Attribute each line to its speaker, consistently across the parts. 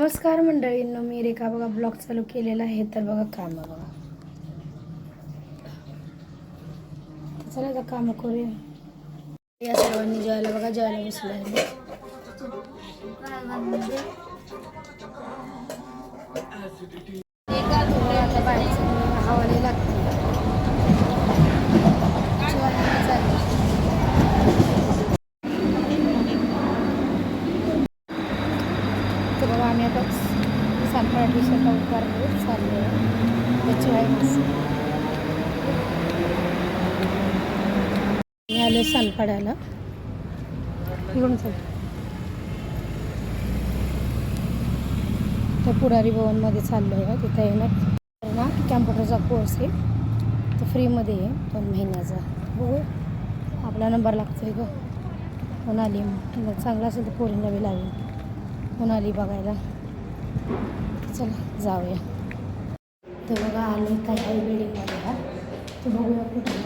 Speaker 1: नमस्कार मंडळींनो मी रेखा बघा ब्लॉग चालू केलेला आहे. तर बघा काम बघा. चला आता काम करूया. या सर्वांनी जेवायला बघा जेवायला बसलो आहे आता बाहेरचं हवाले लागते जेवायला चाललं तर बघा आम्ही आता सातपाडा टीशर्टला उभारलो त्याची आहे मस्त. मी आलो सानपाड्याला इकडून चाल. तर पुढारी भवनमध्ये चाललो आहे तिथं येणार ना. ना कॅम्प्युटरचा कोर्स आहे. तो फ्रीमध्ये आहे दोन महिन्याचा. बघू आपला नंबर लागतो आहे गं. कोण मग चांगला असेल तर पोरींना बी लावेल कोण बघायला. चला जाऊया. तर बघा आले काय काही बिल्डिंगमध्ये हा तर बघूया कुठे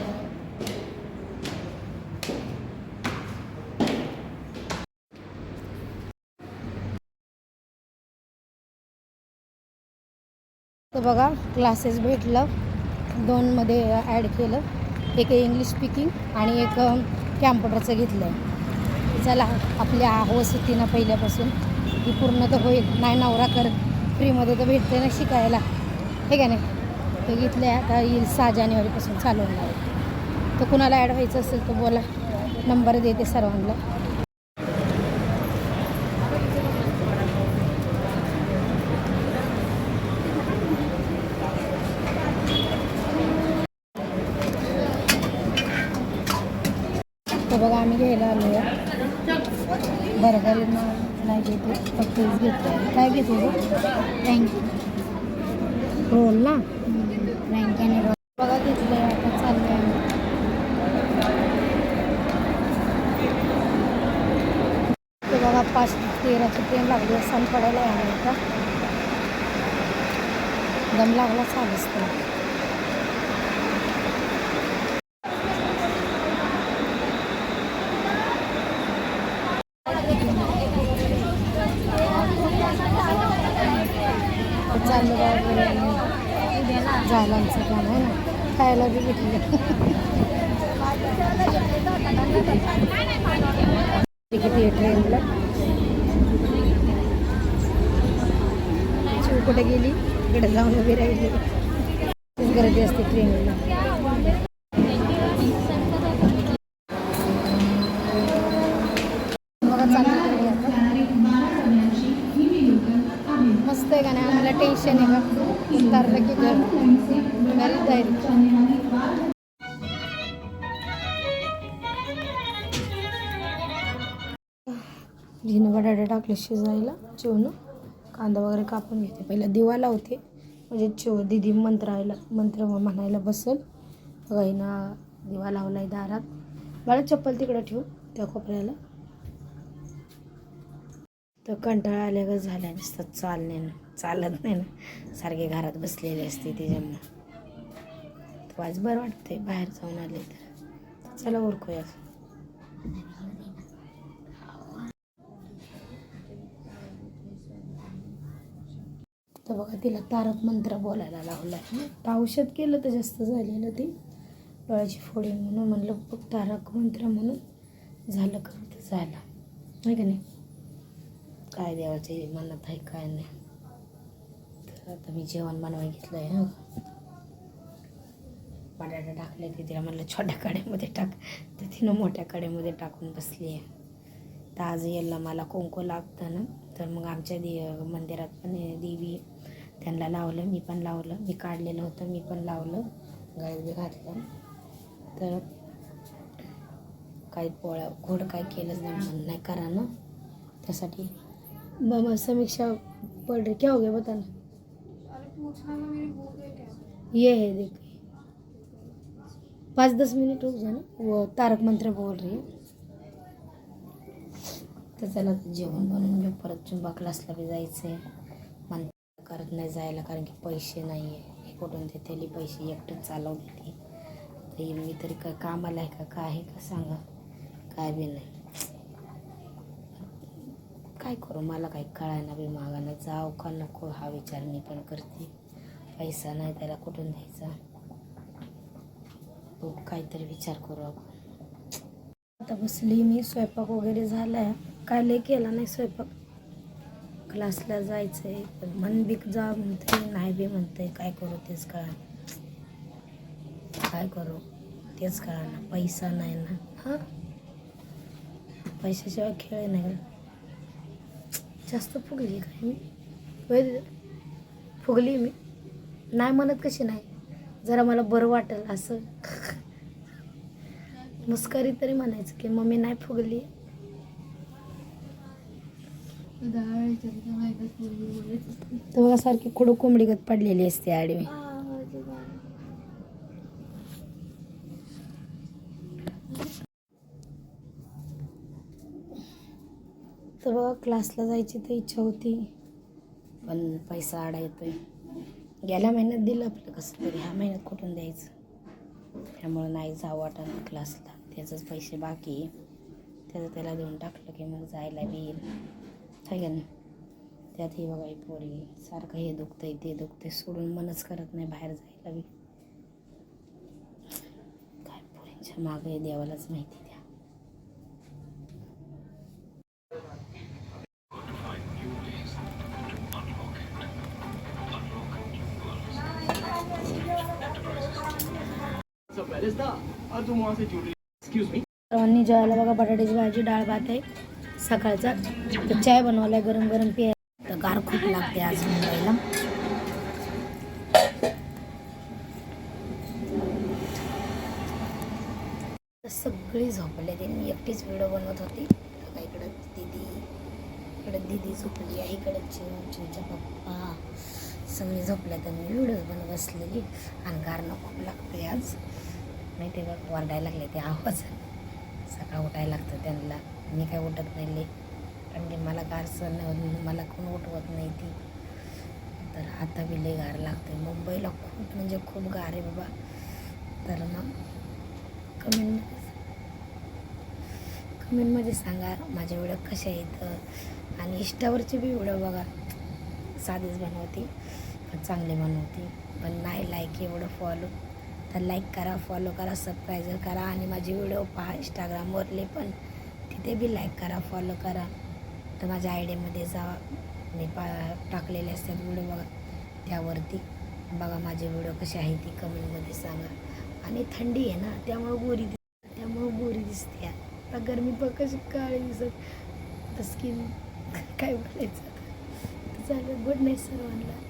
Speaker 1: तर बघा क्लासेस भेटलं. दोनमध्ये ॲड केलं. एक इंग्लिश स्पीकिंग आणि एक कॅम्प्युटरचं घेतलं आहे चला आपल्या हवस होती ना पहिल्यापासून. ती पूर्ण तर होईल. नाही नवरा कर फ्रीमध्ये तर भेटते ना शिकायला. हे का नाही? ते घेतले आता येईल सहा जानेवारीपासून चालू होणार तर कुणाला ॲड व्हायचं असेल तर बोला. नंबर देते सर्वांना. तर बघा आम्ही घ्यायला आलो आहे बर्गर नाही घेते फक्त घेतो काय घेतो फ्रँकी रोल ना फ्रँकी आणि रोल. बघा घेतलं आहे आता चाललं आहे. तर बघा पाच तेराची ट्रेन लागली असं पडायला आहे आता. दम लागला चालूच तर. चाललं बाबा झालं आमचं काम आहे ना. खायला बी भेटलं. किती आहे ट्रेनला शिव कुठे गेली? इकडे जाऊन उभी राहिली. खूप गर्दी असते ट्रेनला आणि नाही आम्हाला टेन्शन आहे का उतारलं की घर घरी जाईल झिनं टाकले शिजायला जेवण कांदा वगैरे कापून घेते पहिला दिवा लावते म्हणजे चिव दिदी मंत्रायला मंत्र म्हणायला बसल बघा दिवा दिवा लावलाय दारात बाळा चप्पल तिकडं ठेवू त्या कोपऱ्याला तर कंटाळा आल्या झाल्या नुसतं चालण्यानं चालत नाही ना. सारखे घरात बसलेले असते त्याच्यामुळं तर आज बरं वाटतंय बाहेर जाऊन आले तर. चला ओळखूया तर बघा तिला तारक मंत्र बोलायला लावला तर औषध केलं तर जास्त झालेलं ते. डोळ्याची फोडी म्हणून म्हणलं बघ तारक मंत्र म्हणून झालं का? तर झालं. नाही का नाही? काय देवाचे मनात आहे काय नाही. तर आता मी जेवण बनवाय घेतलं आहे हं. बटाटा टाकले ते तिला म्हणलं छोट्या कड्यामध्ये टाक. तर तिनं मोठ्या कड्यामध्ये टाकून बसली आहे. तर आज याला मला कुंकू लागतं ना तर मग आमच्या दे मंदिरात पण देवी त्यांना लावलं मी पण लावलं. मी काढलेलं होतं मी पण लावलं. गळ्यात बी घातलं. तर काही पोळ्या घोड काय केलंच नाही म्हणून नाही करा ना. त्यासाठी मग समीक्षा पडली. क्या हो गया बताना? ये है देख पाँच दस मिनट हो गया ना वो तारक मंत्र बोल रही तर चला जेवण बनवून घेऊ परत चुंबा क्लासला बी जायचं आहे मन करत नाही जायला कारण की पैसे नाही आहे हे कुठून देतेली पैसे एकटंच चालवते. तर मी तरी काय कामाला आहे का काय आहे का सांगा. काय बी नाही. काय करू? मला काही कळायला बी मागायला जाऊ का नको हा विचार मी पण करते. पैसा नाही त्याला कुठून द्यायचा? बघू काहीतरी विचार करू आपण. आता बसली मी स्वयंपाक वगैरे झाला आहे काय लय केला नाही स्वयंपाक? क्लासला जायचं आहे पण मन बी जा म्हणते नाही बी म्हणते काय करू तेच कळा काय करू? तेच कळा ना पैसा नाही ना. हां? पैशाशिवाय खेळ नाही. जास्त फुगली काय मी होय फुगली मी. नाही म्हणत कशी नाही. जरा मला बरं वाटेल असं. मुस्करी तरी म्हणायचं की मम्मी नाही फुगली. बघा सारखी खुडू कोंबडीगत पडलेली असते आडवी. तर बघा क्लासला जायची तर इच्छा होती. पण पैसा आडा येतोय. गेल्या महिन्यात दिलं आपलं कसं तरी ह्या महिन्यात कुठून द्यायचं? त्यामुळं नाही जावं वाटणं क्लासला त्याचंच पैसे बाकी आहे. त्याचं त्याला देऊन टाकलं की मग जायला बी येईल. ना का नाही? ही बघा ही पोरी सारखं हे दुखतं आहे ते दुखतंय सोडून मनच करत नाही बाहेर जायला बी. काय पोरींच्या मागे देवालाच माहिती द्या. सर्वांनी जेवायला बघा बटाट्याची भाजी डाळ भात आहे सकाळचा. तर चाय बनवलाय गरम गरम प्यायला तर गार खूप लागते आज मुंबईला. सगळी झोपले ते मी एकटीच व्हिडिओ बनवत होती. बघा इकडं दिदी इकडं दिदी झोपली आहे इकडं चिव पप्पा. सगळी झोपल्या तर मी व्हिडिओ बनवत बसलेली. आणि गारणं खूप लागते आज. नाही ते बघ वरडायला लागले ते आवाज. सकाळ उठायला लागतं त्यांना. मी काय उठत नाही ले कारण की मला गार सहन नाही म्हणून मला कोण उठवत नाही ती. तर आता बी लई गार लागते मुंबईला खूप म्हणजे खूप गार आहे बाबा. तर मग कमेंट कमेंटमध्ये सांगा माझे व्हिडिओ कसे आहेत. आणि इष्टावरचे बी व्हिडिओ बघा. साधीच बनवते. पण चांगले बनवते पण नाही लाईक एवढं फॉलो तर लाईक करा फॉलो करा सबस्क्राईब करा आणि माझे व्हिडिओ पहा इंस्टाग्रामवरले पण. तिथे बी लाईक करा फॉलो करा. तर माझ्या आयडीमध्ये जा. मी पा टाकलेले असतात व्हिडिओ बघा. त्यावरती. बघा माझे व्हिडिओ कसे आहे ती कमेंटमध्ये सांगा. आणि थंडी आहे ना त्यामुळं गोरी दिस त्यामुळं गोरी दिसते आता गरमी पण कशी काळी दिसत. तर स्किन काय बोलायचं आता? चालेल गुड नाईट सर्वांना.